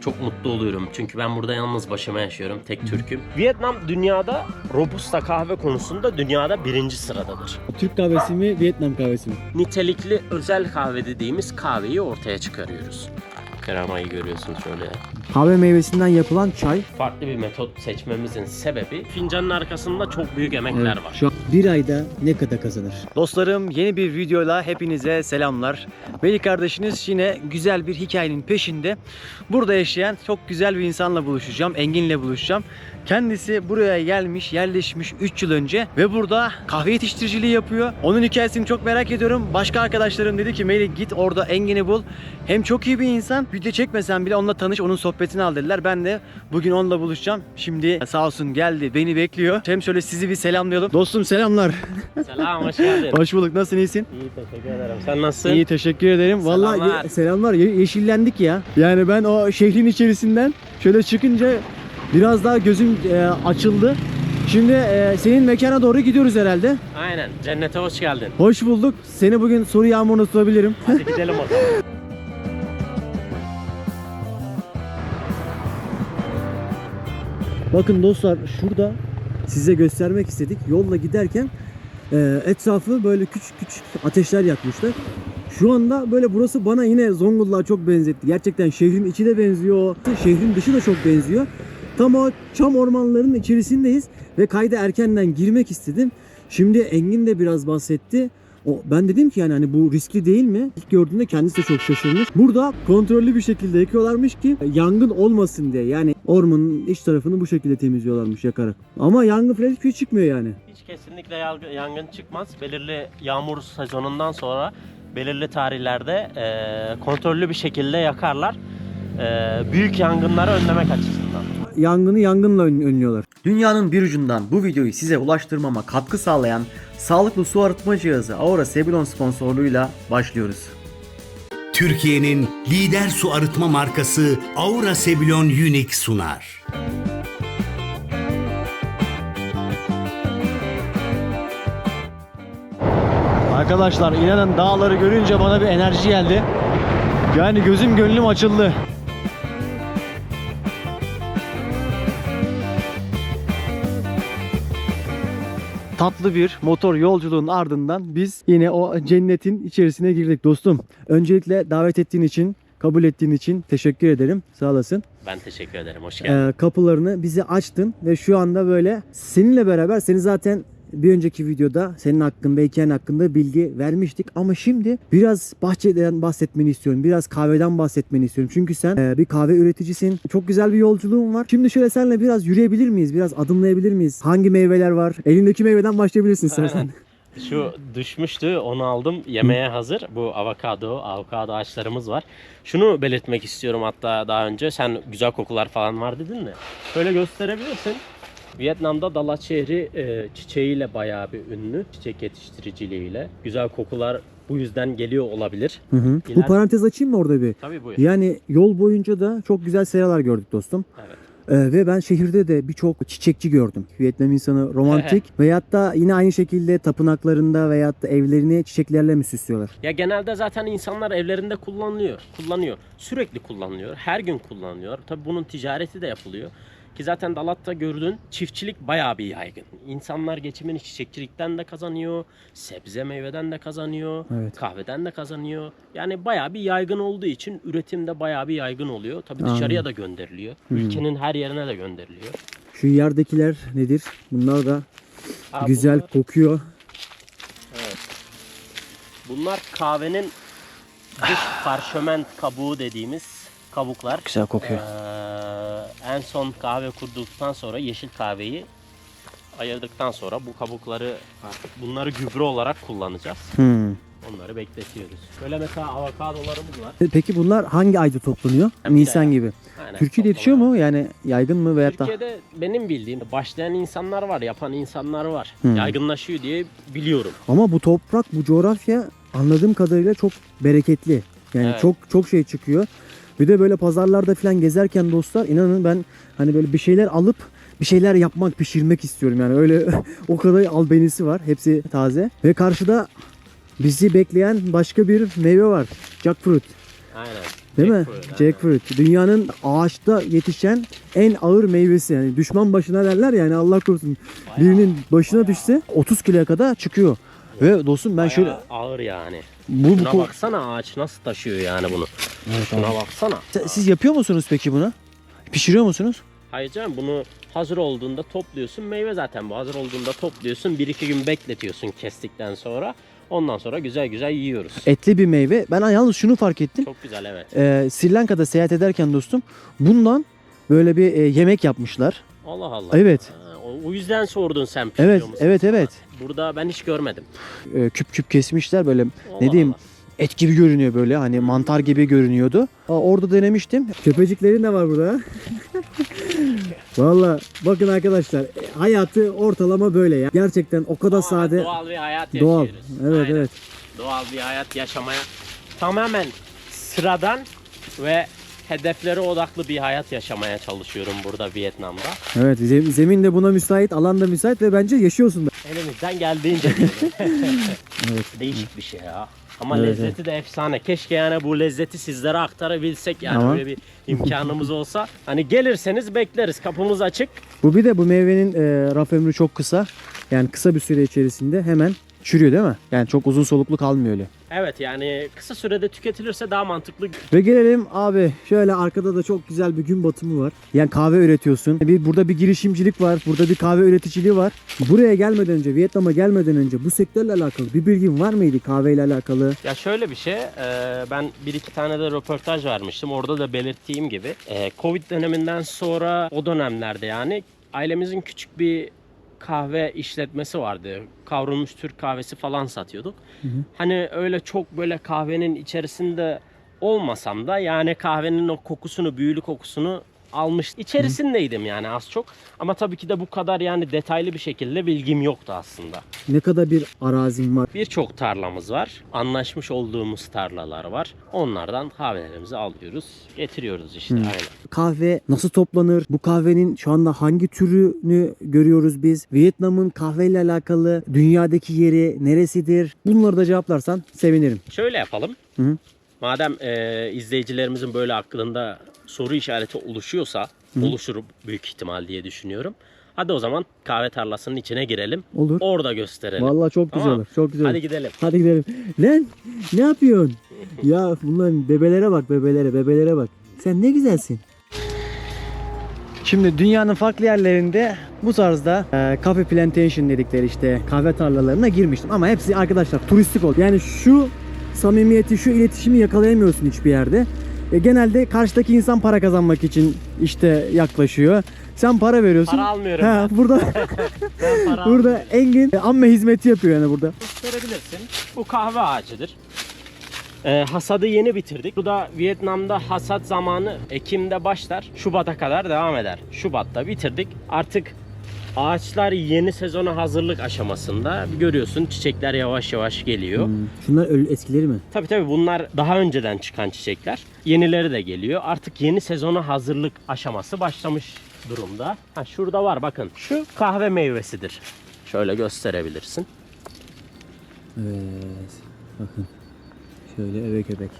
çok mutlu oluyorum. Çünkü ben burada yalnız başıma yaşıyorum. Tek Türk'üm. Vietnam dünyada Robusta kahve konusunda dünyada birinci sıradadır. Türk kahvesi mi, Vietnam kahvesi mi? Nitelikli özel kahve dediğimiz kahveyi ortaya çıkarıyoruz. Kremayı görüyorsunuz şöyle. Kahve meyvesinden yapılan çay. Farklı bir metot seçmemizin sebebi fincanın arkasında çok büyük emekler var. Şu an bir ayda ne kadar kazanır? Dostlarım yeni bir videoyla hepinize selamlar. Veli kardeşiniz yine güzel bir hikayenin peşinde. Burada yaşayan çok güzel bir insanla buluşacağım. Engin'le buluşacağım. Kendisi buraya gelmiş, yerleşmiş 3 yıl önce ve burada kahve yetiştiriciliği yapıyor. Onun hikayesini çok merak ediyorum. Başka arkadaşlarım dedi ki Melih git orada Engin'i bul. Hem çok iyi bir insan. Video çekmesen bile onunla tanış, onun sohbetini al dediler. Ben de bugün onunla buluşacağım. Şimdi sağ olsun geldi, beni bekliyor. Hem şöyle sizi bir selamlayalım. Dostum selamlar. Selam hoş geldin. Hoş bulduk. Nasılsın? iyisin? İyi teşekkür ederim. Sen nasılsın? İyi teşekkür ederim. Vallahi Selamlar. ye- selamlar. Ye- yeşillendik ya. Yani ben o şehrin içerisinden şöyle çıkınca biraz daha gözüm e, açıldı. Şimdi e, senin mekana doğru gidiyoruz herhalde. Aynen. Cennete hoş geldin. Hoş bulduk. Seni bugün soru yağmuruna tutabilirim. Hadi gidelim o zaman. Bakın dostlar şurada size göstermek istedik. Yolla giderken e, etrafı böyle küçük küçük ateşler yakmışlar. Şu anda böyle burası bana yine Zonguldak'a çok benzetti. Gerçekten şehrin içi de benziyor. Şehrin dışı da çok benziyor. Tam o çam ormanlarının içerisindeyiz ve kayda erkenden girmek istedim. Şimdi Engin de biraz bahsetti. O, ben dedim ki yani hani bu riskli değil mi? İlk gördüğünde kendisi de çok şaşırmış. Burada kontrollü bir şekilde yakıyorlarmış ki yangın olmasın diye. Yani ormanın iç tarafını bu şekilde temizliyorlarmış yakarak. Ama yangın falan hiçbir şey çıkmıyor yani. Hiç kesinlikle yangın çıkmaz. Belirli yağmur sezonundan sonra belirli tarihlerde eee, kontrollü bir şekilde yakarlar. Eee, büyük yangınları önlemek açısından. Yangını yangınla ön- önlüyorlar. Dünyanın bir ucundan bu videoyu size ulaştırmama katkı sağlayan sağlıklı su arıtma cihazı Aura Sebilon sponsorluğuyla başlıyoruz. Türkiye'nin lider su arıtma markası Aura Sebilon Unique sunar. Arkadaşlar inanın dağları görünce bana bir enerji geldi. Yani gözüm gönlüm açıldı. Tatlı bir motor yolculuğun ardından biz yine o cennetin içerisine girdik dostum. Öncelikle davet ettiğin için, kabul ettiğin için teşekkür ederim. Sağ olasın. Ben teşekkür ederim. Hoş geldin. Ee, kapılarını bize açtın ve şu anda böyle seninle beraber seni zaten bir önceki videoda senin hakkında, hikayen hakkında bilgi vermiştik. Ama şimdi biraz bahçeden bahsetmeni istiyorum. Biraz kahveden bahsetmeni istiyorum. Çünkü sen e, bir kahve üreticisin. Çok güzel bir yolculuğun var. Şimdi şöyle seninle biraz yürüyebilir miyiz? Biraz adımlayabilir miyiz? Hangi meyveler var? Elindeki meyveden başlayabilirsin istersen. Şu düşmüştü onu aldım. Yemeğe hazır. Bu avokado, avokado ağaçlarımız var. Şunu belirtmek istiyorum hatta daha önce. Sen güzel kokular falan var dedin de. Şöyle gösterebilirsin. Vietnam'da Dalat şehri e, çiçeğiyle bayağı bir ünlü. Çiçek yetiştiriciliğiyle. Güzel kokular bu yüzden geliyor olabilir. Hı hı. Bu İler- parantez açayım mı orada bir? Tabii buyur. Yani yol boyunca da çok güzel seralar gördük dostum. Evet. Ee, ve ben şehirde de birçok çiçekçi gördüm. Vietnam insanı romantik veyahut da yine aynı şekilde tapınaklarında veyahut da evlerini çiçeklerle mi süslüyorlar? Ya genelde zaten insanlar evlerinde kullanılıyor. Kullanıyor. Sürekli kullanılıyor. Her gün kullanılıyor. Tabii bunun ticareti de yapılıyor. Ki zaten Dalat'ta gördüğün çiftçilik bayağı bir yaygın. İnsanlar geçimini çiçekçilikten de kazanıyor. Sebze meyveden de kazanıyor. Evet. Kahveden de kazanıyor. Yani bayağı bir yaygın olduğu için üretim de bayağı bir yaygın oluyor. Tabii dışarıya da gönderiliyor. Ülkenin her yerine de gönderiliyor. Şu yerdekiler nedir? Bunlar da Ha, güzel bunlar- kokuyor. Bunlar kahvenin dış parşöment kabuğu dediğimiz kabuklar. Güzel kokuyor. Ee, en son kahve kurduktan sonra yeşil kahveyi ayırdıktan sonra bu kabukları bunları gübre olarak kullanacağız. Hmm. Onları bekletiyoruz. Böyle mesela avokadolarımız var. E, Peki bunlar hangi ayda toplanıyor? Hem Nisan ay- gibi. Aynen, Türkiye'de yetişiyor mu? Yani yaygın mı da? Türkiye'de benim bildiğim başlayan insanlar var, yapan insanlar var. Hmm. Yaygınlaşıyor diye biliyorum. Ama bu toprak, bu coğrafya anladığım kadarıyla çok bereketli. Yani Evet. çok çok şey çıkıyor. Bir de böyle pazarlarda falan gezerken dostlar inanın ben hani böyle bir şeyler alıp bir şeyler yapmak, pişirmek istiyorum yani öyle o kadar albenisi var. Hepsi taze ve karşıda bizi bekleyen başka bir meyve var. Jackfruit. Aynen. Değil mi? Jackfruit, Jackfruit. Dünyanın ağaçta yetişen en ağır meyvesi. Yani düşman başına derler yani Allah korusun. Birinin başına düşse 30 kiloya kadar çıkıyor. Ve dostum ben şöyle Bayağı ağır yani. Bu, bu Şuna ko- baksana ağaç nasıl taşıyor yani bunu. Şuna baksana. S- Siz yapıyor musunuz peki bunu? Pişiriyor musunuz? Hayır canım bunu hazır olduğunda topluyorsun. Meyve zaten bu. Hazır olduğunda topluyorsun. Bir iki gün bekletiyorsun kestikten sonra. Ondan sonra güzel güzel yiyoruz. Etli bir meyve. Ben yalnız şunu fark ettim. Çok güzel evet. Ee, Sri Lanka'da seyahat ederken dostum bundan böyle bir e, yemek yapmışlar. Allah Allah. Evet. Ha, o- o yüzden sordun sen pişiriyor Evet, musun? evet, evet. Burada ben hiç görmedim. Ee, küp küp kesmişler böyle Allah diyeyim? Allah. et gibi görünüyor böyle hani mantar gibi görünüyordu. Aa, orada denemiştim. köpeciklerin de var burada. Valla bakın arkadaşlar hayatı ortalama böyle ya. Gerçekten o kadar Tamamen sade. Doğal bir hayat Doğal. yaşıyoruz. Evet Aynen. evet. Doğal bir hayat yaşamaya tamamen sıradan ve hedeflere odaklı bir hayat yaşamaya çalışıyorum burada Vietnam'da. Evet zem- zemin de buna müsait, alan da müsait ve bence yaşıyorsun da. Elimizden geldiğince. Evet. Değişik bir şey ya. Ama Evet, lezzeti de efsane. Keşke yani bu lezzeti sizlere aktarabilsek yani Ama- böyle bir imkanımız olsa. Hani gelirseniz bekleriz. Kapımız açık. Bu bir de bu meyvenin e, raf ömrü çok kısa. Yani kısa bir süre içerisinde hemen çürüyor değil mi? Yani çok uzun soluklu kalmıyor öyle. Evet yani kısa sürede tüketilirse daha mantıklı. Ve gelelim abi şöyle arkada da çok güzel bir gün batımı var. Yani kahve üretiyorsun. Bir, burada bir girişimcilik var. Burada bir kahve üreticiliği var. Buraya gelmeden önce, Vietnam'a gelmeden önce bu sektörle alakalı bir bilgin var mıydı kahveyle alakalı? Ya şöyle bir şey, e, ben bir iki tane de röportaj vermiştim. Orada da belirttiğim gibi e, Covid döneminden sonra o dönemlerde yani ailemizin küçük bir kahve işletmesi vardı. Kavrulmuş Türk kahvesi falan satıyorduk. Hani öyle çok böyle kahvenin içerisinde olmasam da yani kahvenin o kokusunu, büyülü kokusunu almış. İçerisindeydim yani az çok. Ama tabii ki de bu kadar yani detaylı bir şekilde bilgim yoktu aslında. Ne kadar bir arazin var? Birçok tarlamız var. Anlaşmış olduğumuz tarlalar var. Onlardan kahvelerimizi alıyoruz. Getiriyoruz işte. Hmm. Aynen. Kahve nasıl toplanır? Bu kahvenin şu anda hangi türünü görüyoruz biz? Vietnam'ın kahveyle alakalı dünyadaki yeri neresidir? Bunları da cevaplarsan sevinirim. Şöyle yapalım. Hı hı. Madem e, izleyicilerimizin böyle aklında soru işareti oluşuyorsa oluşur büyük ihtimal diye düşünüyorum. Hadi o zaman kahve tarlasının içine girelim. Olur. Orada gösterelim. Vallahi çok güzel Tamam. olur. Çok güzel. Hadi gidelim. Hadi gidelim. Lan ne yapıyorsun? ya bunların bebelere bak bebelere bebelere bak. Sen ne güzelsin. Şimdi dünyanın farklı yerlerinde bu tarzda Ee, cafe plantation dedikleri işte kahve tarlalarına girmiştim. Ama hepsi arkadaşlar turistik oldu. Yani şu samimiyeti, şu iletişimi yakalayamıyorsun hiçbir yerde. E, genelde karşıdaki insan para kazanmak için işte yaklaşıyor. Sen para veriyorsun. Para almıyorum Ha, burada Ben para burada Engin amme hizmeti yapıyor yani burada. gösterebilirsin. Bu kahve ağacıdır. Ee, hasadı yeni bitirdik. Bu da Vietnam'da hasat zamanı Ekim'de başlar. Şubat'a kadar devam eder. Şubat'ta bitirdik. Artık ağaçlar yeni sezona hazırlık aşamasında. Görüyorsun çiçekler yavaş yavaş geliyor. Hmm, Şunlar ölü eskileri mi? Tabii tabii bunlar daha önceden çıkan çiçekler. Yenileri de geliyor. Artık yeni sezona hazırlık aşaması başlamış durumda. Ha şurada var bakın. Şu kahve meyvesidir. Şöyle gösterebilirsin. Evet. Bakın. Şöyle eve köpek.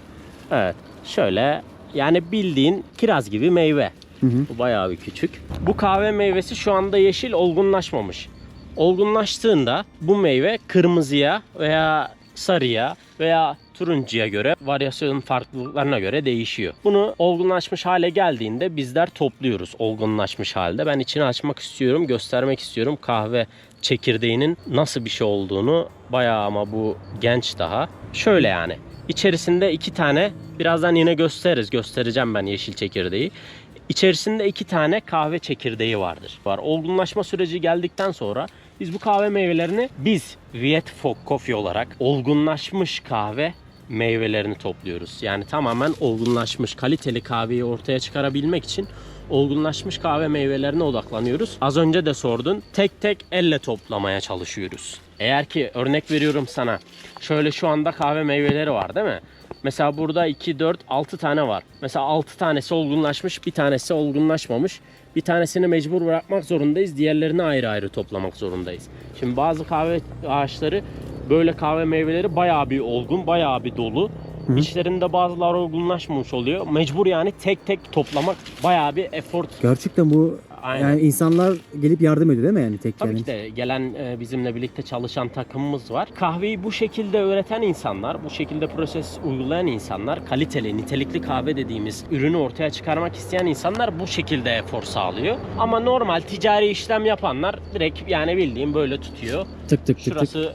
Evet. Şöyle yani bildiğin kiraz gibi meyve. Hı hı. Bu bayağı bir küçük. Bu kahve meyvesi şu anda yeşil olgunlaşmamış. Olgunlaştığında bu meyve kırmızıya veya sarıya veya turuncuya göre varyasyon farklılıklarına göre değişiyor. Bunu olgunlaşmış hale geldiğinde bizler topluyoruz olgunlaşmış halde. Ben içini açmak istiyorum, göstermek istiyorum kahve çekirdeğinin nasıl bir şey olduğunu. Bayağı ama bu genç daha. Şöyle yani. İçerisinde iki tane birazdan yine gösteririz. Göstereceğim ben yeşil çekirdeği. İçerisinde iki tane kahve çekirdeği vardır. Var. Olgunlaşma süreci geldikten sonra biz bu kahve meyvelerini biz Viet Phoc Coffee olarak olgunlaşmış kahve meyvelerini topluyoruz. Yani tamamen olgunlaşmış kaliteli kahveyi ortaya çıkarabilmek için olgunlaşmış kahve meyvelerine odaklanıyoruz. Az önce de sordun. Tek tek elle toplamaya çalışıyoruz. Eğer ki örnek veriyorum sana. Şöyle şu anda kahve meyveleri var değil mi? Mesela burada 2, 4, 6 tane var. Mesela 6 tanesi olgunlaşmış, bir tanesi olgunlaşmamış. Bir tanesini mecbur bırakmak zorundayız. Diğerlerini ayrı ayrı toplamak zorundayız. Şimdi bazı kahve ağaçları böyle kahve meyveleri bayağı bir olgun, bayağı bir dolu. Hı. İçlerinde bazıları olgunlaşmış oluyor. Mecbur yani tek tek toplamak bayağı bir effort. Gerçekten bu Aynen. yani insanlar gelip yardım ediyor değil mi yani tek Tabii ki de gelen e, bizimle birlikte çalışan takımımız var. Kahveyi bu şekilde öğreten insanlar, bu şekilde proses uygulayan insanlar, kaliteli, nitelikli kahve dediğimiz ürünü ortaya çıkarmak isteyen insanlar bu şekilde efor sağlıyor. Ama normal ticari işlem yapanlar direkt yani bildiğim böyle tutuyor. Tık tık tık tık Şurası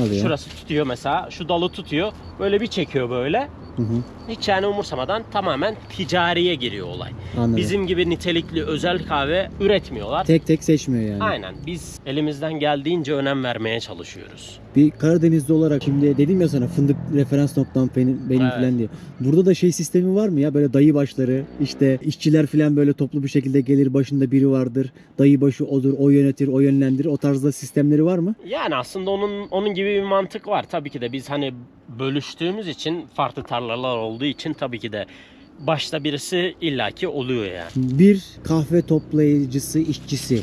alıyor. şurası tutuyor mesela, şu dalı tutuyor. Böyle bir çekiyor böyle. Hı hı, Hiç yani umursamadan tamamen ticariye giriyor olay. anladım. Bizim gibi nitelikli özel kahve üretmiyorlar. Tek tek seçmiyor yani. Aynen. Biz elimizden geldiğince önem vermeye çalışıyoruz. Bir Karadenizli olarak şimdi dedim ya sana fındık referans noktam benim, benim Evet. falan diye. Burada da şey sistemi var mı ya böyle dayı başları işte işçiler falan böyle toplu bir şekilde gelir başında biri vardır. Dayı başı odur o yönetir o yönlendirir o tarzda sistemleri var mı? Yani aslında onun onun gibi bir mantık var. Tabii ki de biz hani bölüştüğümüz için farklı tarlalar olduğu için tabii ki de başta birisi illaki oluyor yani. Bir kahve toplayıcısı işçisi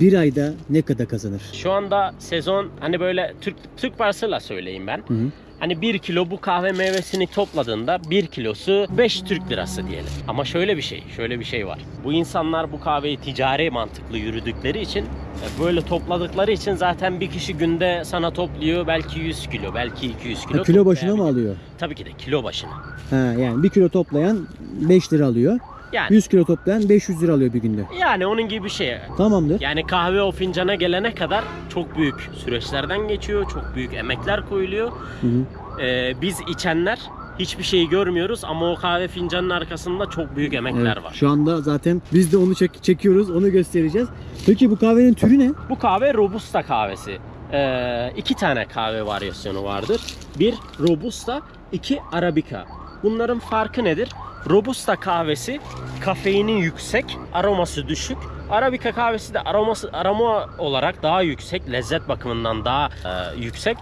bir ayda ne kadar kazanır? Şu anda sezon hani böyle Türk Türk parasıyla söyleyeyim ben. Hı hı. Hani 1 kilo bu kahve meyvesini topladığında 1 kilosu 5 Türk lirası diyelim. Ama şöyle bir şey, şöyle bir şey var. Bu insanlar bu kahveyi ticari mantıklı yürüdükleri için e, böyle topladıkları için zaten bir kişi günde sana topluyor belki 100 kilo, belki 200 kilo. Ha, kilo başına mı alıyor? Tabii ki de kilo başına. Ha yani bir kilo toplayan 5 lira alıyor. Yani 100 kilo toplayan 500 lira alıyor bir günde. yani onun gibi bir şey. Tamamdır. Yani kahve o fincana gelene kadar çok büyük süreçlerden geçiyor, çok büyük emekler koyuluyor. Hı hı. Ee, biz içenler hiçbir şeyi görmüyoruz ama o kahve fincanının arkasında çok büyük emekler Evet, var. Şu anda zaten biz de onu çek- çekiyoruz, onu göstereceğiz. Peki bu kahvenin türü ne? Bu kahve Robusta kahvesi. Ee, iki tane kahve varyasyonu vardır. Bir Robusta, iki Arabica. Bunların farkı nedir? Robusta kahvesi kafeini yüksek, aroması düşük. Arabica kahvesi de aroması aroma olarak daha yüksek, lezzet bakımından daha e, yüksek.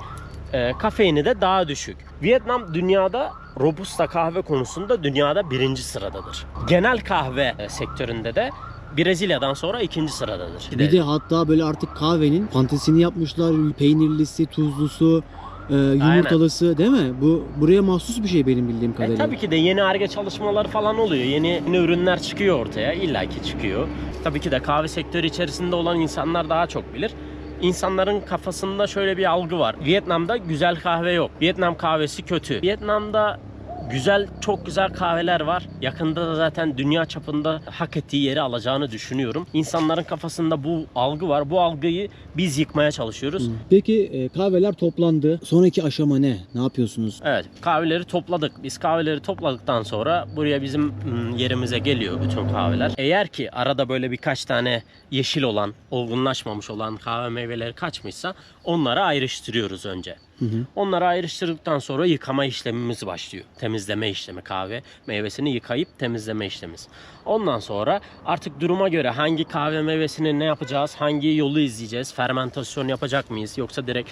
E, kafeini de daha düşük. Vietnam dünyada Robusta kahve konusunda dünyada birinci sıradadır. Genel kahve e, sektöründe de Brezilya'dan sonra ikinci sıradadır. Bir de hatta böyle artık kahvenin fantezisini yapmışlar. Peynirlisi, tuzlusu, e, yumurtalısı değil mi? Bu buraya mahsus bir şey benim bildiğim E, kadarıyla. tabii ki de yeni arge çalışmaları falan oluyor. Yeni, yeni ürünler çıkıyor ortaya. İlla ki çıkıyor. Tabii ki de kahve sektörü içerisinde olan insanlar daha çok bilir. İnsanların kafasında şöyle bir algı var. Vietnam'da güzel kahve yok. Vietnam kahvesi kötü. Vietnam'da güzel, çok güzel kahveler var. Yakında da zaten dünya çapında hak ettiği yeri alacağını düşünüyorum. İnsanların kafasında bu algı var. Bu algıyı biz yıkmaya çalışıyoruz. Peki e, kahveler toplandı. Sonraki aşama ne? Ne yapıyorsunuz? Evet kahveleri topladık. Biz kahveleri topladıktan sonra buraya bizim mm, yerimize geliyor bütün kahveler. Eğer ki arada böyle birkaç tane yeşil olan, olgunlaşmamış olan kahve meyveleri kaçmışsa onları ayrıştırıyoruz önce. Hı hı. Onları ayrıştırdıktan sonra yıkama işlemimiz başlıyor. Temizleme işlemi kahve meyvesini yıkayıp temizleme işlemimiz. Ondan sonra artık duruma göre hangi kahve meyvesini ne yapacağız, hangi yolu izleyeceğiz, fermentasyon yapacak mıyız yoksa direkt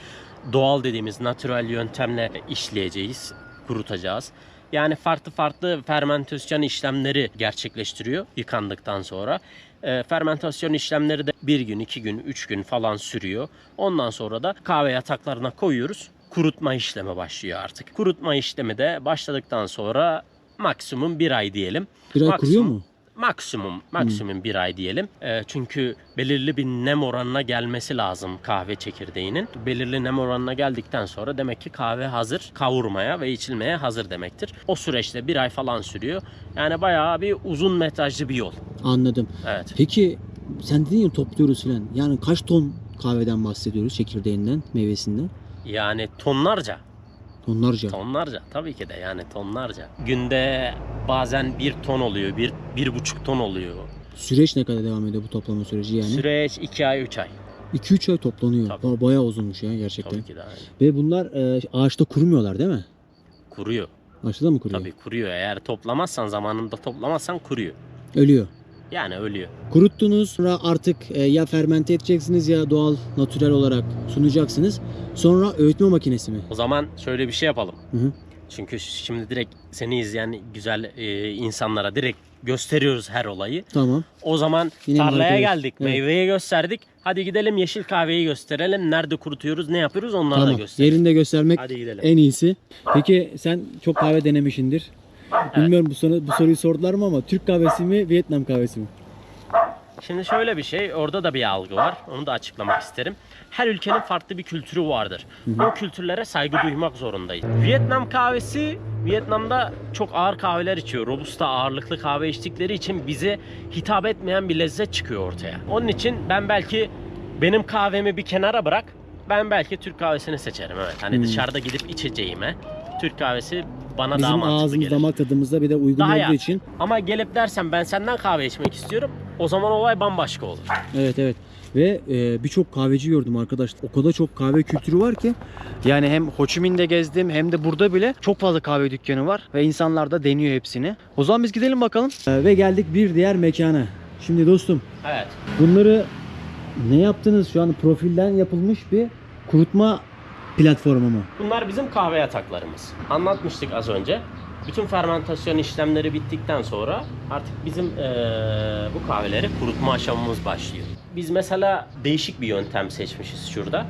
doğal dediğimiz natürel yöntemle işleyeceğiz, kurutacağız. Yani farklı farklı fermentasyon işlemleri gerçekleştiriyor yıkandıktan sonra. E, fermentasyon işlemleri de bir gün, iki gün, üç gün falan sürüyor. Ondan sonra da kahve yataklarına koyuyoruz. Kurutma işlemi başlıyor artık. Kurutma işlemi de başladıktan sonra maksimum bir ay diyelim. Bir ay Maksimum- kuruyor mu? Maksimum, maksimum bir ay diyelim. E, çünkü belirli bir nem oranına gelmesi lazım kahve çekirdeğinin. Belirli nem oranına geldikten sonra demek ki kahve hazır kavurmaya ve içilmeye hazır demektir. O süreçte bir ay falan sürüyor. Yani bayağı bir uzun metrajlı bir yol. Anladım. Evet. Peki sen dedin ya topluyoruz filan. Yani kaç ton kahveden bahsediyoruz çekirdeğinden, meyvesinden? Yani tonlarca, Tonlarca. tonlarca tabii ki de yani tonlarca. Günde bazen bir ton oluyor, bir, bir buçuk ton oluyor. Süreç ne kadar devam ediyor bu toplama süreci yani? Süreç iki ay, üç ay. 2-3 ay toplanıyor. Tabii. Ba- Bayağı uzunmuş ya gerçekten. Tabii ki de aynen. Ve bunlar e, ağaçta kurumuyorlar değil mi? Kuruyor. Ağaçta da mı kuruyor? Tabii kuruyor. Eğer toplamazsan zamanında toplamazsan kuruyor. Ölüyor. Yani ölüyor. Kuruttunuz sonra artık e, ya fermente edeceksiniz ya doğal natürel olarak sunacaksınız. Sonra öğütme makinesi mi? O zaman şöyle bir şey yapalım. Hı hı. Çünkü şimdi direkt seni izleyen güzel e, insanlara direkt gösteriyoruz her olayı. Tamam. O zaman Yine tarlaya geldik. Evet. Meyveyi gösterdik. Hadi gidelim yeşil kahveyi gösterelim. Nerede kurutuyoruz, ne yapıyoruz onları da Tamam. gösterelim. Yerinde göstermek Hadi gidelim. en iyisi. Peki sen çok kahve denemişindir. Bilmiyorum bu, soru, bu soruyu sordular mı ama Türk kahvesi mi, Vietnam kahvesi mi? Şimdi şöyle bir şey, orada da bir algı var. Onu da açıklamak isterim. Her ülkenin farklı bir kültürü vardır. O kültürlere saygı duymak zorundayız. Vietnam kahvesi, Vietnam'da çok ağır kahveler içiyor. Robusta ağırlıklı kahve içtikleri için bize hitap etmeyen bir lezzet çıkıyor ortaya. Onun için ben belki benim kahvemi bir kenara bırak. Ben belki Türk kahvesini seçerim evet. Hani Hmm. dışarıda gidip içeceğime Türk kahvesi bana daha Bizim mantıklı ağzımız gelir. damak tadımızda bir de uygun Daha olduğu ya. için. Ama gelip dersem ben senden kahve içmek istiyorum. O zaman olay bambaşka olur. Evet evet. Ve e, birçok kahveci gördüm arkadaş. O kadar çok kahve kültürü var ki. Yani hem Ho Chi Minh'de gezdim hem de burada bile çok fazla kahve dükkanı var ve insanlar da deniyor hepsini. O zaman biz gidelim bakalım. E, ve geldik bir diğer mekana. Şimdi dostum Evet. bunları ne yaptınız? Şu an profilden yapılmış bir kurutma platformu mu? Bunlar bizim kahve yataklarımız. Anlatmıştık az önce. Bütün fermentasyon işlemleri bittikten sonra artık bizim eee, bu kahveleri kurutma aşamamız başlıyor. Biz mesela değişik bir yöntem seçmişiz şurada.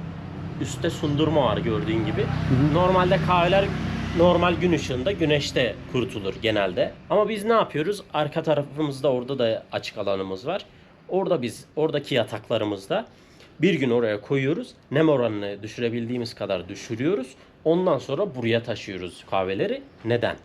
Üstte sundurma var gördüğün gibi. Normalde kahveler normal gün ışığında güneşte kurutulur genelde. Ama biz ne yapıyoruz? Arka tarafımızda orada da açık alanımız var. Orada biz oradaki yataklarımızda bir gün oraya koyuyoruz. Nem oranını düşürebildiğimiz kadar düşürüyoruz. Ondan sonra buraya taşıyoruz kahveleri. Neden?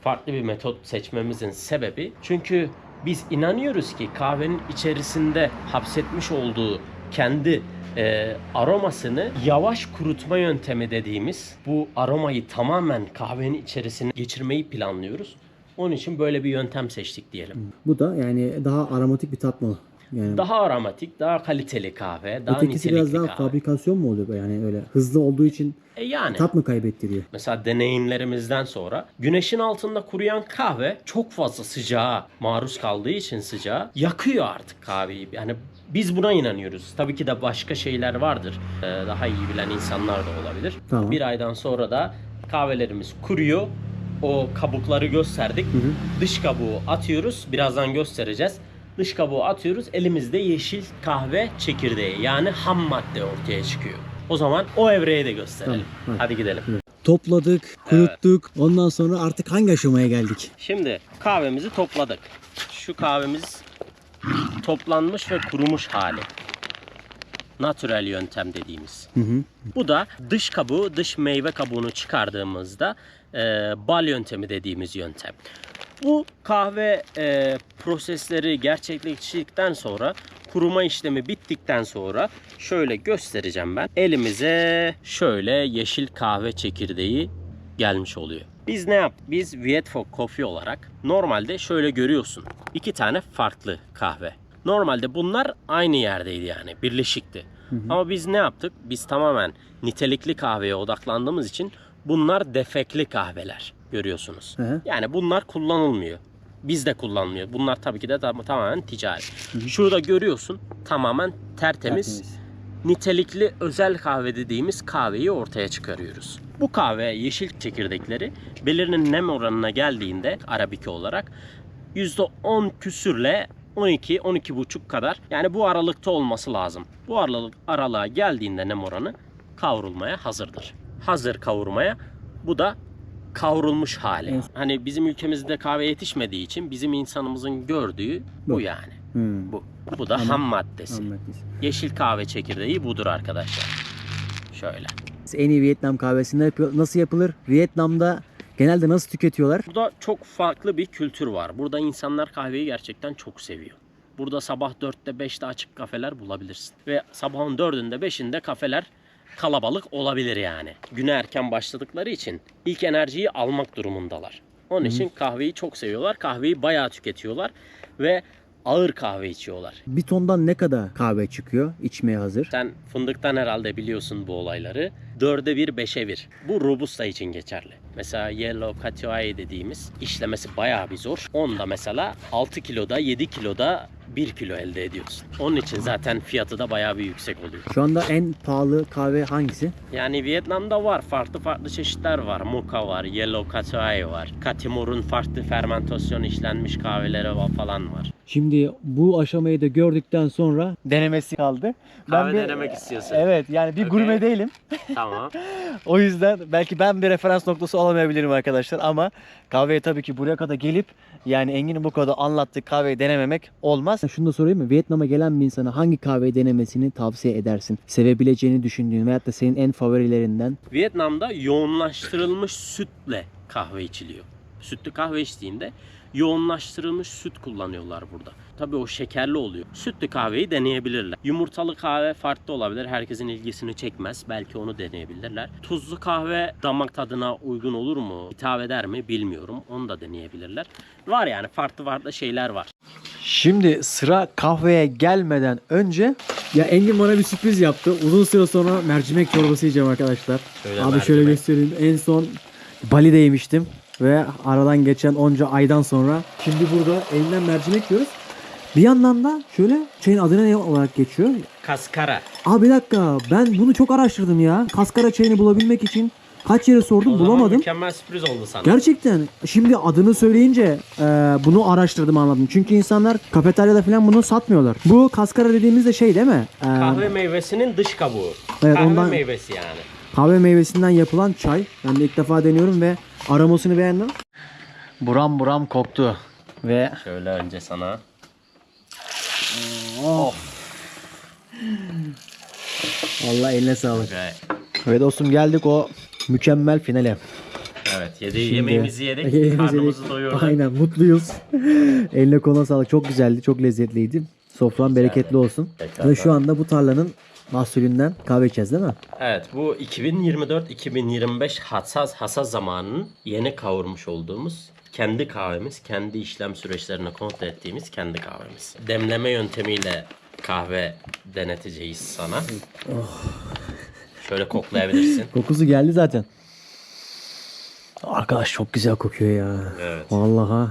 Farklı bir metot seçmemizin sebebi çünkü biz inanıyoruz ki kahvenin içerisinde hapsetmiş olduğu kendi e, aromasını yavaş kurutma yöntemi dediğimiz bu aromayı tamamen kahvenin içerisine geçirmeyi planlıyoruz. Onun için böyle bir yöntem seçtik diyelim. Bu da yani daha aromatik bir tat mı? Yani Daha aromatik, daha kaliteli kahve, daha ötekisi nitelikli biraz daha kahve. fabrikasyon mu oluyor yani öyle hızlı olduğu için E yani. tat mı kaybettiriyor? Mesela deneyimlerimizden sonra güneşin altında kuruyan kahve çok fazla sıcağa maruz kaldığı için sıcağa yakıyor artık kahveyi. Yani biz buna inanıyoruz. Tabii ki de başka şeyler vardır. Ee, daha iyi bilen insanlar da olabilir. Tamam. Bir aydan sonra da kahvelerimiz kuruyor. O kabukları gösterdik. Dış kabuğu atıyoruz. Birazdan göstereceğiz. Dış kabuğu atıyoruz. Elimizde yeşil kahve çekirdeği yani ham madde ortaya çıkıyor. O zaman o evreye de gösterelim. Tamam, hadi. Hadi gidelim. Topladık, kuruttuk. Ondan sonra artık hangi aşamaya geldik? Şimdi kahvemizi topladık. Şu kahvemiz toplanmış ve kurumuş hali. Natürel yöntem dediğimiz. Hı hı. Bu da dış kabuğu, dış meyve kabuğunu çıkardığımızda e, bal yöntemi dediğimiz yöntem. Bu kahve e, prosesleri gerçekleştirdikten sonra kuruma işlemi bittikten sonra şöyle göstereceğim ben. Elimize şöyle yeşil kahve çekirdeği gelmiş oluyor. Biz ne yap? Biz Vietfok Coffee olarak normalde şöyle görüyorsun. iki tane farklı kahve. Normalde bunlar aynı yerdeydi yani birleşikti. Ama biz ne yaptık? Biz tamamen nitelikli kahveye odaklandığımız için bunlar defekli kahveler görüyorsunuz. Hı hı. Yani bunlar kullanılmıyor. Biz de kullanmıyor. Bunlar tabii ki de tam- tamamen ticari. Şurada görüyorsun tamamen tertemiz, Tertemiz. nitelikli özel kahve dediğimiz kahveyi ortaya çıkarıyoruz. Bu kahve yeşil çekirdekleri belirli nem oranına geldiğinde arabike olarak %10 küsürle 12 12,5 kadar yani bu aralıkta olması lazım. Bu aralık aralığa geldiğinde nem oranı kavrulmaya hazırdır. Hazır kavurmaya bu da kavrulmuş hali. Evet. Hani bizim ülkemizde kahve yetişmediği için bizim insanımızın gördüğü bu Bu. yani. Hı. Bu. Bu da ham maddesi. Anladım. Yeşil kahve çekirdeği budur arkadaşlar. Şöyle. En iyi Vietnam kahvesinde yapıyor. Nasıl yapılır? Vietnam'da genelde nasıl tüketiyorlar? Burada çok farklı bir kültür var. Burada insanlar kahveyi gerçekten çok seviyor. Burada sabah 4'te 5'te açık kafeler bulabilirsin. Ve sabahın 4'ünde 5'inde kafeler kalabalık olabilir yani. Güne erken başladıkları için ilk enerjiyi almak durumundalar. Onun için kahveyi çok seviyorlar. Kahveyi bayağı tüketiyorlar ve ağır kahve içiyorlar. Bir tondan ne kadar kahve çıkıyor içmeye hazır? Sen fındıktan herhalde biliyorsun bu olayları. Dörde bir, beşe bir. Bu Robusta için geçerli. Mesela Yellow Catuai dediğimiz işlemesi bayağı bir zor. Onda mesela 6 kiloda, 7 kiloda 1 kilo elde ediyorsun. Onun için zaten fiyatı da bayağı bir yüksek oluyor. Şu anda en pahalı kahve hangisi? Yani Vietnam'da var. Farklı farklı çeşitler var. Mocha var, Yellow Catuai var. Katimor'un farklı fermentasyon işlenmiş kahveleri var falan var. Şimdi bu aşamayı da gördükten sonra Denemesi kaldı. Kahve bir- denemek istiyorsun. Evet yani bir Okey. gurme değilim. Tamam. O yüzden belki ben bir referans noktası olamayabilirim arkadaşlar ama kahveye tabii ki buraya kadar gelip yani Engin'in bu kadar anlattığı kahveyi denememek olmaz. şunu da sorayım mı? Vietnam'a gelen bir insana hangi kahveyi denemesini tavsiye edersin? Sevebileceğini düşündüğün veyahut da senin en favorilerinden. Vietnam'da yoğunlaştırılmış sütle kahve içiliyor. Sütlü kahve içtiğinde yoğunlaştırılmış süt kullanıyorlar burada. Tabii o şekerli oluyor. Sütlü kahveyi deneyebilirler. Yumurtalı kahve farklı olabilir. Herkesin ilgisini çekmez. Belki onu deneyebilirler. Tuzlu kahve damak tadına uygun olur mu? Hitap eder mi bilmiyorum. Onu da deneyebilirler. Var yani farklı farklı şeyler var. Şimdi sıra kahveye gelmeden önce Ya Engin bana bir sürpriz yaptı. Uzun süre sonra mercimek çorbası yiyeceğim arkadaşlar. Şöyle Abi mercimek. şöyle göstereyim. En son Bali'de yemiştim. Ve aradan geçen onca aydan sonra şimdi burada elinden mercimek yiyoruz. Bir yandan da şöyle çayın adı ne olarak geçiyor? Kaskara. Abi bir dakika ben bunu çok araştırdım ya. Kaskara çayını bulabilmek için kaç yere sordum O zaman bulamadım. mükemmel sürpriz oldu sana. Gerçekten şimdi adını söyleyince e, bunu araştırdım anladım. Çünkü insanlar kafeteryada falan bunu satmıyorlar. Bu kaskara dediğimiz de şey değil mi? E, Kahve meyvesinin dış kabuğu. Evet, kahve ondan- meyvesi yani. kahve meyvesinden yapılan çay. Ben de ilk defa deniyorum ve aromasını beğendim. buram buram koktu ve Şöyle önce sana. Vallahi eline sağlık. Ve ve dostum geldik o mükemmel finale. Evet yedi, Şimdi- yemeğimizi yedik. Yemeğimizi karnımızı yedik. doyurduk. Aynen mutluyuz. Eline koluna sağlık. Çok güzeldi. Çok lezzetliydi. Sofran bereketli olsun. Tekrar Ve şu anda bu tarlanın mahsulünden kahve içeceğiz değil mi? Evet bu 2024-2025 hassas hassas zamanının yeni kavurmuş olduğumuz kendi kahvemiz, kendi işlem süreçlerini kontrol ettiğimiz kendi kahvemiz. Demleme yöntemiyle kahve deneteceğiz sana. Şöyle koklayabilirsin. Kokusu geldi zaten. Arkadaş çok güzel kokuyor ya. Evet. Vallahi.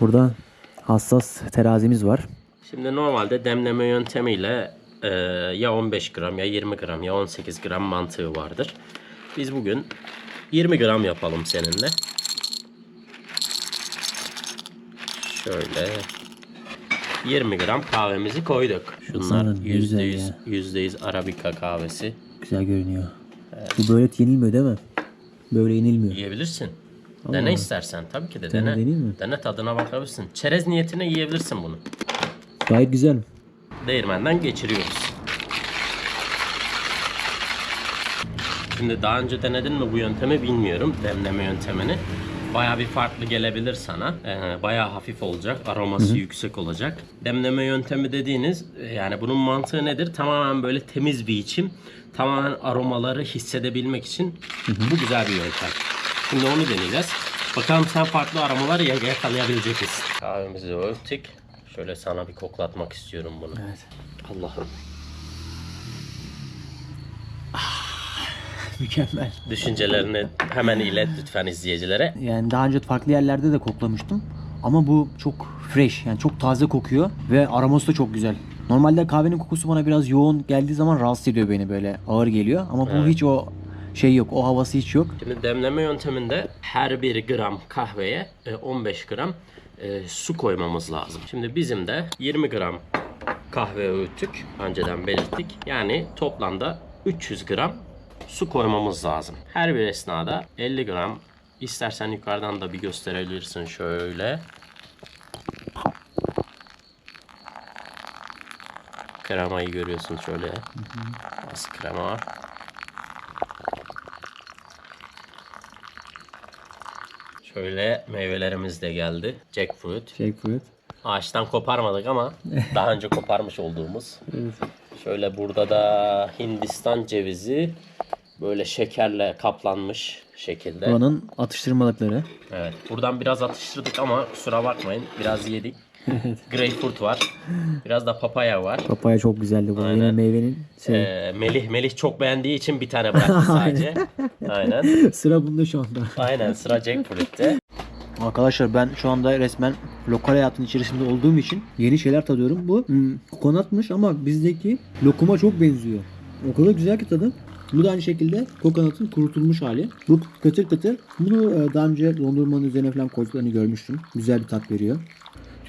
Burada hassas terazimiz var. Şimdi normalde demleme yöntemiyle e, ya 15 gram ya 20 gram ya 18 gram mantığı vardır. Biz bugün 20 gram yapalım seninle. Şöyle 20 gram kahvemizi koyduk. Şunlar Sanırım güzel %100 ya. %100 Arabica kahvesi. Güzel görünüyor. Bu böyle yenilmiyor değil mi? Böyle yenilmiyor. Yiyebilirsin. Dene istersen tabii ki de dene. deneyeyim mi? Dene tadına bakabilirsin. Çerez niyetine yiyebilirsin bunu. Gayet güzel. değirmenden geçiriyoruz. Şimdi daha önce denedin mi bu yöntemi bilmiyorum. Demleme yöntemini. Baya bir farklı gelebilir sana. Ee, Baya hafif olacak. Aroması yüksek olacak. Demleme yöntemi dediğiniz e, yani bunun mantığı nedir? Tamamen böyle temiz bir içim. Tamamen aromaları hissedebilmek için bu güzel bir yöntem. Şimdi onu deneyeceğiz. Bakalım sen farklı aromalar ya- yakalayabilecek misin? Kahvemizi öğüttük. Şöyle sana bir koklatmak istiyorum bunu. Evet. Allah'ım. Mükemmel. Düşüncelerini hemen ilet lütfen izleyicilere. Yani daha önce farklı yerlerde de koklamıştım. Ama bu çok fresh yani çok taze kokuyor ve aroması da çok güzel. Normalde kahvenin kokusu bana biraz yoğun geldiği zaman rahatsız ediyor beni böyle ağır geliyor. Ama bu Evet. hiç o şey yok, o havası hiç yok. Şimdi demleme yönteminde her bir gram kahveye e, 15 gram e, su koymamız lazım. Şimdi bizim de 20 gram kahve öğüttük. Önceden belirttik. Yani toplamda 300 gram su koymamız lazım. Her bir esnada 50 gram istersen yukarıdan da bir gösterebilirsin şöyle. Kremayı görüyorsun şöyle. Az krema. Şöyle meyvelerimiz de geldi. Jackfruit. Jackfruit. Ağaçtan koparmadık ama daha önce koparmış olduğumuz. Şöyle burada da Hindistan cevizi böyle şekerle kaplanmış şekilde. Buranın atıştırmalıkları. Evet. Buradan biraz atıştırdık ama kusura bakmayın. Biraz yedik. Greyfurt var. Biraz da papaya var. Papaya çok güzeldi bu. Aynen. Yine meyvenin şey. Ee, Melih Melih çok beğendiği için bir tane bıraktı sadece. Aynen. Sıra bunda şu anda. Aynen sıra Jackfruit'te. Arkadaşlar ben şu anda resmen lokal hayatın içerisinde olduğum için Yeni şeyler tadıyorum. Bu hmm, kokonatmış ama bizdeki lokuma çok benziyor. O kadar güzel ki tadı. Bu da aynı şekilde kokonatın kurutulmuş hali. Bu kıtır kıtır. Bunu e, daha önce dondurmanın üzerine falan koyduklarını görmüştüm. Güzel bir tat veriyor.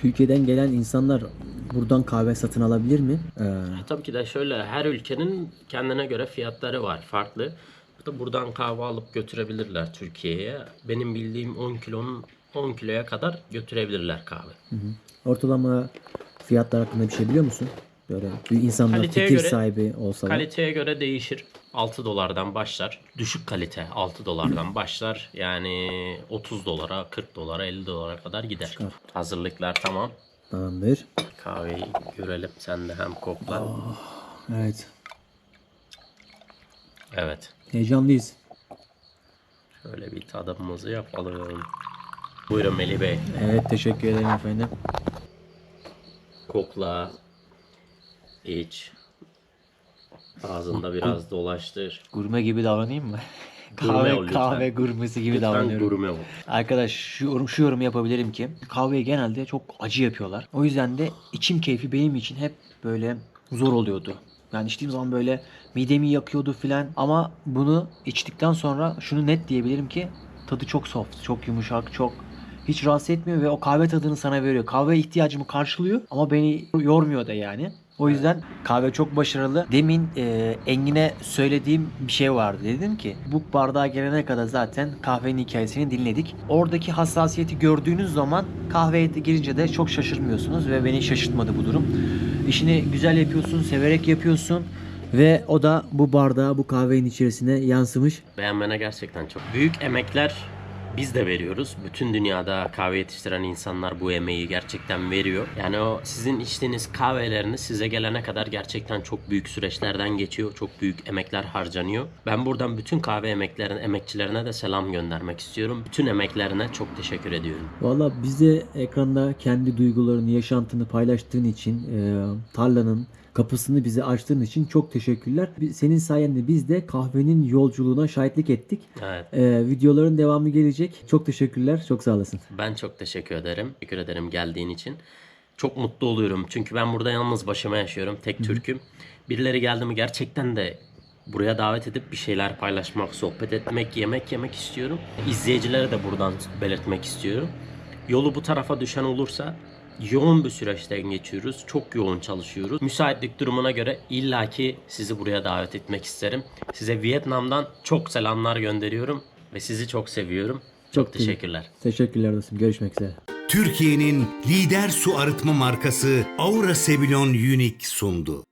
Türkiye'den gelen insanlar buradan kahve satın alabilir mi? Ee, Tabii ki de şöyle her ülkenin kendine göre fiyatları var farklı. Bu da buradan kahve alıp götürebilirler Türkiye'ye. Benim bildiğim 10 kilonun 10 kiloya kadar götürebilirler kahve. ortalama fiyatlar hakkında bir şey biliyor musun? Böyle bir insanlar Kaliteye fikir göre- sahibi olsalar. Kaliteye göre değişir. 6 dolardan başlar. Düşük kalite 6 dolardan başlar. Yani 30 dolara, 40 dolara, 50 dolara kadar gider. Çıkar. Hazırlıklar tamam. Tamamdır. Kahveyi görelim. Sen de hem kokla. Evet. Evet. Heyecanlıyız. Şöyle bir tadımımızı yapalım. Buyurun Melih Bey. Evet teşekkür ederim efendim. Kokla. İç. Ağzında biraz dolaştır. gurme gibi davranayım mı? Gurme kahve ol lütfen. kahve gurmesi gibi Lütfen davranıyorum. gurme ol. Arkadaş şu yorum, şu yorum yapabilirim ki kahveyi genelde çok acı yapıyorlar. O yüzden de içim keyfi benim için hep böyle zor oluyordu. Yani içtiğim zaman böyle midemi yakıyordu filan ama bunu içtikten sonra şunu net diyebilirim ki tadı çok soft, çok yumuşak, çok hiç rahatsız etmiyor ve o kahve tadını sana veriyor. Kahve ihtiyacımı karşılıyor ama beni yormuyor da yani. O yüzden kahve çok başarılı. Demin e, Engin'e söylediğim bir şey vardı. Dedim ki bu bardağa gelene kadar zaten kahvenin hikayesini dinledik. Oradaki hassasiyeti gördüğünüz zaman kahveye girince de çok şaşırmıyorsunuz ve beni şaşırtmadı bu durum. İşini güzel yapıyorsun, severek yapıyorsun. Ve o da bu bardağa, bu kahvenin içerisine yansımış. Beğenmene gerçekten çok. Büyük emekler biz de veriyoruz. Bütün dünyada kahve yetiştiren insanlar bu emeği gerçekten veriyor. Yani o sizin içtiğiniz kahveleriniz size gelene kadar gerçekten çok büyük süreçlerden geçiyor. Çok büyük emekler harcanıyor. Ben buradan bütün kahve emeklerin emekçilerine de selam göndermek istiyorum. Bütün emeklerine çok teşekkür ediyorum. Valla bize ekranda kendi duygularını, yaşantını paylaştığın için, e, tarlanın kapısını bize açtığın için çok teşekkürler. Senin sayende biz de kahvenin yolculuğuna şahitlik ettik. Evet. E, videoların devamı gelecek. Çok teşekkürler, çok sağ olasın. Ben çok teşekkür ederim. Teşekkür ederim geldiğin için. Çok mutlu oluyorum. Çünkü ben burada yalnız başıma yaşıyorum. Tek Türk'üm. Birileri geldi mi gerçekten de buraya davet edip bir şeyler paylaşmak, sohbet etmek, yemek yemek istiyorum. İzleyicilere de buradan belirtmek istiyorum. Yolu bu tarafa düşen olursa yoğun bir süreçten geçiyoruz. Çok yoğun çalışıyoruz. Müsaitlik durumuna göre illaki sizi buraya davet etmek isterim. Size Vietnam'dan çok selamlar gönderiyorum ve sizi çok seviyorum. Çok, Çok teşekkürler. Teşekkürler dostum. Görüşmek üzere. Türkiye'nin lider su arıtma markası Aura Sebilon Unique sundu.